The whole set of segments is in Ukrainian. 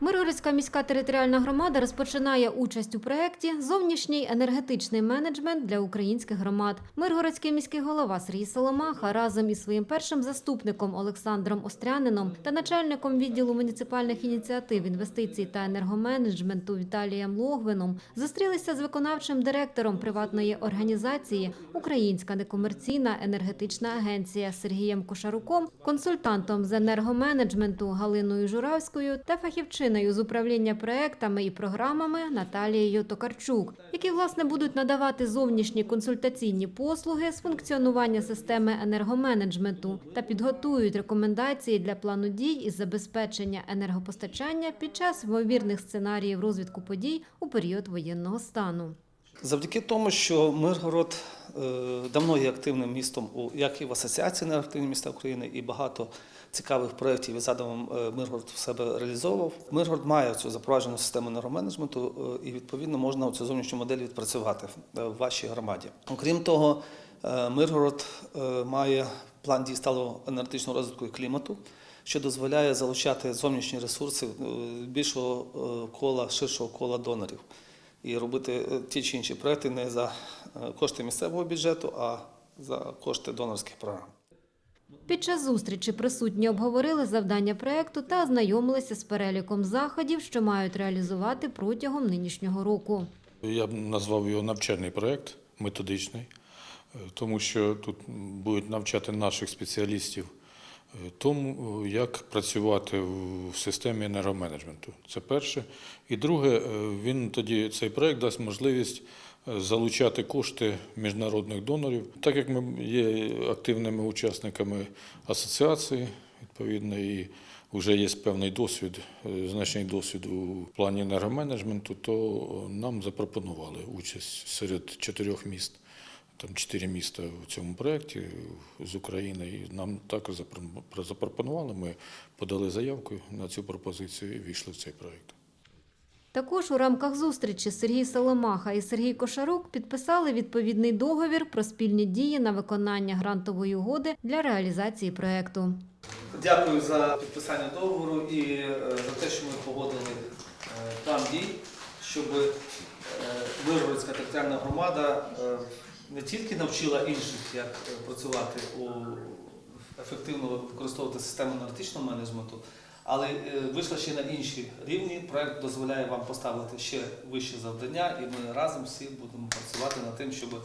Миргородська міська територіальна громада розпочинає участь у проєкті Зовнішній енергетичний менеджмент для українських громад. Миргородський міський голова Сергій Соломаха разом із своїм першим заступником Олександром Острянином та начальником відділу муніципальних ініціатив, інвестицій та енергоменеджменту Віталієм Логвином зустрілися з виконавчим директором приватної організації Українська некомерційна енергетична агенція Сергієм Кошаруком, консультантом з енергоменеджменту Галиною Журавською та фахівчиною з управління проектами і програмами Наталією Токарчук, які власне будуть надавати зовнішні консультаційні послуги з функціонування системи енергоменеджменту та підготують рекомендації для плану дій із забезпечення енергопостачання під час ймовірних сценаріїв розвитку подій у період воєнного стану. Завдяки тому, що Миргород давно є активним містом, як і в Асоціації енергоактивні міста України, і багато цікавих проєктів і задумом е, Миргород в себе реалізовував. Миргород має цю запроваджену систему енергоменеджменту, е, і відповідно можна цю зовнішню модель відпрацювати в- вашій громаді. Окрім того, е, Миргород е, має план дій сталого енергетичного розвитку і клімату. Що дозволяє залучати зовнішні ресурси е, більшого е, кола, ширшого кола донорів і робити е, ті чи інші проекти не за е, кошти місцевого бюджету, а за кошти донорських програм. Під час зустрічі присутні обговорили завдання проекту та ознайомилися з переліком заходів, що мають реалізувати протягом нинішнього року. Я б назвав його навчальний проєкт, методичний, е, тому що тут будуть навчати наших спеціалістів тому, е, як працювати в системі енергоменеджменту. Це перше. І друге, е, він тоді цей проєкт дасть можливість е, залучати кошти міжнародних донорів. Так як ми є активними учасниками асоціації, відповідно, і вже є певний досвід, е, значний досвід у плані енергоменеджменту, то нам запропонували участь серед чотирьох міст. Там чотири міста в цьому проєкті з України. І нам також запропонували. Ми подали заявку на цю пропозицію і війшли в цей проєкт. Також у рамках зустрічі Сергій Соломаха і Сергій Кошарук підписали відповідний договір про спільні дії на виконання грантової угоди для реалізації проекту. Дякую за підписання договору і е, за те, що ми погодили е, план дій, щоб е, територіальна громада не тільки навчила інших, як е, працювати у ефективно використовувати систему енергетичного менеджменту, але е, вийшла ще на інші рівні. Проект дозволяє вам поставити ще вищі завдання, і ми разом всі будемо працювати над тим, щоб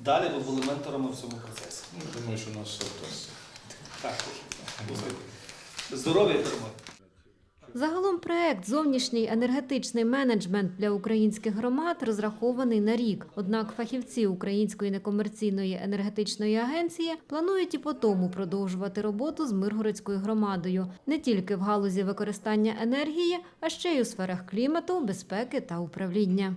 далі ви були менторами в цьому процесі. Думаю, що у нас все вдасться. Так, здоров'я і перемоги. Загалом проект Зовнішній енергетичний менеджмент для українських громад розрахований на рік. Однак фахівці Української некомерційної енергетичної агенції планують і по тому продовжувати роботу з Миргородською громадою не тільки в галузі використання енергії, а ще й у сферах клімату, безпеки та управління.